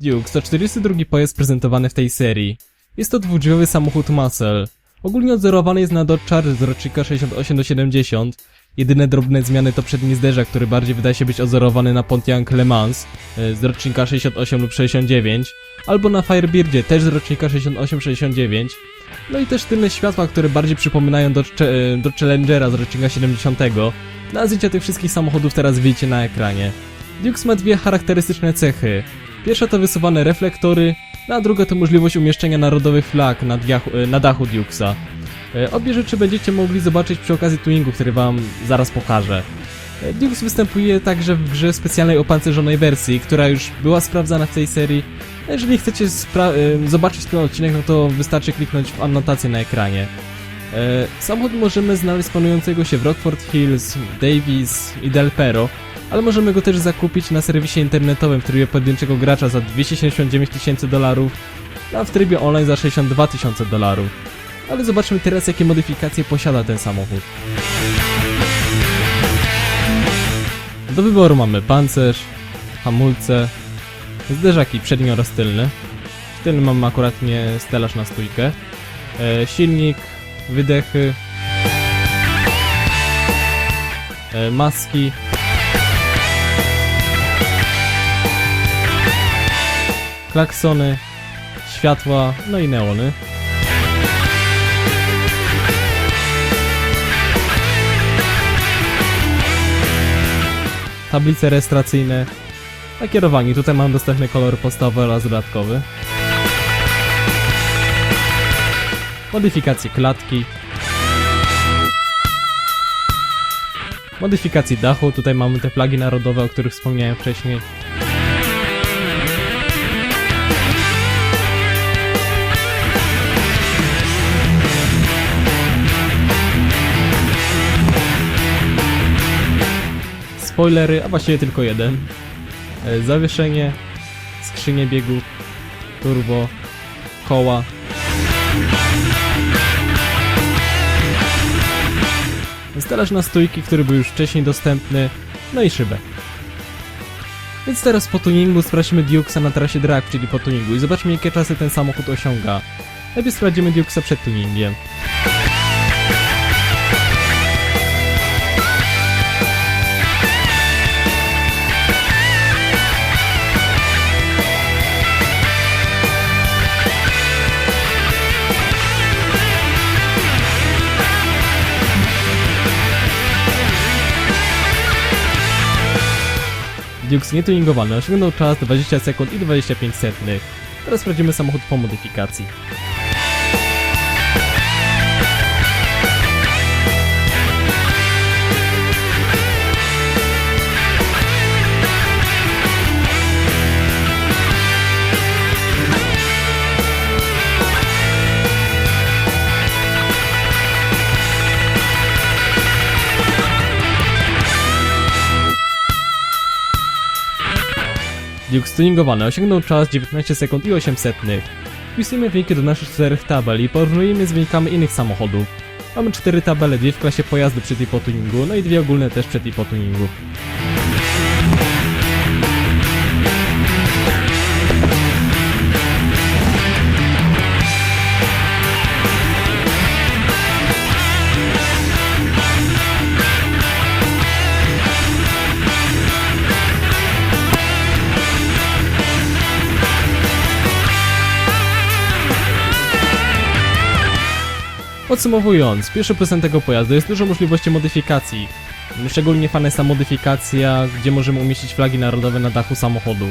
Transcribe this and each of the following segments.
Duke 142 pojazd prezentowany w tej serii. Jest to dwudrzwiowy samochód Muscle. Ogólnie odzorowany jest na Dodge Charger z rocznika 68 do 70. Jedyne drobne zmiany to przedni zderzak, który bardziej wydaje się być odzorowany na Pontiac Le Mans e, z rocznika 68 lub 69, albo na Firebirdzie też z rocznika 68-69. No i też tylne światła, które bardziej przypominają e, Dodge Challengera z rocznika 70. Na zdjęcia tych wszystkich samochodów teraz widzicie na ekranie. Dukes ma dwie charakterystyczne cechy. Pierwsza to wysuwane reflektory, a druga to możliwość umieszczenia narodowych flag na, e, na dachu Dukesa. E, Obie rzeczy będziecie mogli zobaczyć przy okazji tuningu, który wam zaraz pokażę. E, Dukes występuje także w grze specjalnej opancerzonej wersji, która już była sprawdzana w tej serii. Jeżeli chcecie e, zobaczyć ten odcinek, no to wystarczy kliknąć w annotację na ekranie. Samochód możemy znaleźć panującego się w Rockford Hills, Davis i Del Pero, ale możemy go też zakupić na serwisie internetowym w trybie pojedynczego gracza za 279 tysięcy dolarów, a w trybie online za 62 tysiące dolarów. Ale zobaczmy teraz jakie modyfikacje posiada ten samochód. Do wyboru mamy pancerz, hamulce, zderzaki przedni oraz tylny. W tylnym mamy akurat nie stelaż na stójkę. E, silnik, wydechy, e, maski, klaksony, światła, no i neony. Tablice rejestracyjne, a kierowanie. Tutaj mam dostępny kolor podstawowy oraz dodatkowy. Modyfikacje klatki. Modyfikacji dachu. Tutaj mamy te flagi narodowe, o których wspomniałem wcześniej. Spoilery, a właściwie tylko jeden. E, Zawieszenie, skrzynie biegów, turbo, koła. Stelaż na stójki, który był już wcześniej dostępny, no i szybę. Więc teraz po tuningu sprawdźmy Dukesa na trasie drag, czyli po tuningu i zobaczmy jakie czasy ten samochód osiąga. Najpierw sprawdzimy Dukesa przed tuningiem. Dukes nietuningowany osiągnął czas 20 sekund i 25 setnych. Teraz sprawdzimy samochód po modyfikacji. Duke stuningowany osiągnął czas 19 sekund i 8 setnych. Wpisujemy wyniki do naszych czterech tabel i porównujemy z wynikami innych samochodów. Mamy cztery tabele, dwie w klasie pojazdy przed i po tuningu, no i dwie ogólne też przed i po tuningu. Podsumowując, pierwszy plusem tego pojazdu jest dużo możliwości modyfikacji. Szczególnie fajna jest ta modyfikacja, gdzie możemy umieścić flagi narodowe na dachu samochodu.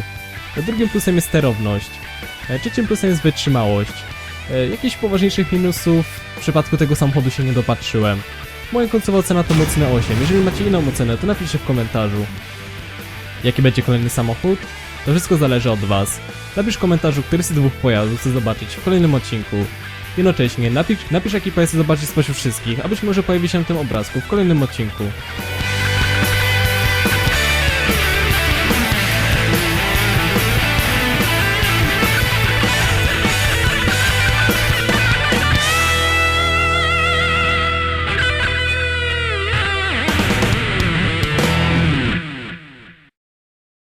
Drugim plusem jest sterowność. E, Trzecim plusem jest wytrzymałość. E, Jakichś poważniejszych minusów w przypadku tego samochodu się nie dopatrzyłem. Moja końcowa ocena to mocne 8. Jeżeli macie inną ocenę, to napiszcie w komentarzu. Jaki będzie kolejny samochód? To wszystko zależy od Was. Napisz w komentarzu, który z dwóch pojazdów chcesz zobaczyć w kolejnym odcinku. Jednocześnie napisz, napisz jaki chcesz zobaczyć spośród wszystkich, a być może pojawi się na tym obrazku w kolejnym odcinku.